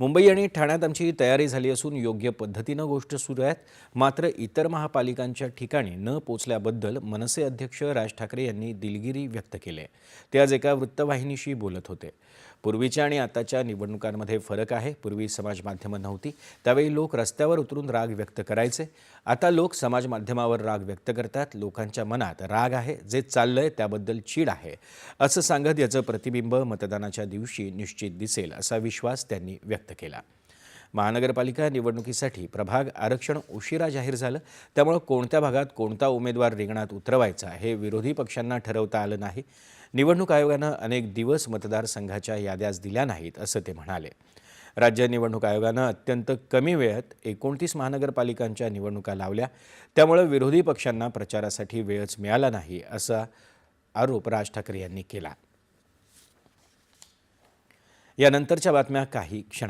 मुंबई आणि ठाण्यात आमची तयारी झाली असून योग्य पद्धतीनं गोष्ट सुरू आहेत. मात्र इतर महापालिकांच्या ठिकाणी न पोचल्याबद्दल मनसे अध्यक्ष राज ठाकरे यांनी दिलगिरी व्यक्त केली. आहे ते आज एका वृत्तवाहिनीशी बोलत होते. पूर्वीच्या आणि आताच्या निवडणुकांमध्ये फरक आहे. पूर्वी समाज माध्यमं नव्हती. त्यावेळी लोक रस्त्यावर उतरून राग व्यक्त करायचे. आता लोक समाज माध्यमावर राग व्यक्त करतात. लोकांच्या मनात राग आहे. जे चाललंय त्याबद्दल चीड आहे. असं सांगत याचं प्रतिबिंब मतदानाच्या दिवशी निश्चित दिसेल असा विश्वास त्यांनी व्यक्त केला. महानगरपालिका निवडणुकीसाठी प्रभाग आरक्षण उशिरा जाहीर झालं. त्यामुळं कोणत्या भागात कोणता उमेदवार रिंगणात उतरवायचा हे विरोधी पक्षांना ठरवता आलं नाही. निवडणूक आयोगानं अनेक दिवस मतदारसंघाच्या याद्याच दिल्या नाहीत असं ते म्हणाले. राज्य निवडणूक आयोगानं अत्यंत कमी वेळात एकोणतीस महानगरपालिकांच्या निवडणुका लावल्या. त्यामुळे विरोधी पक्षांना प्रचारासाठी वेळच मिळाला नाही असा आरोप राज ठाकरे यांनी केला. यानंतरच्या बातम्या काही क्षणात.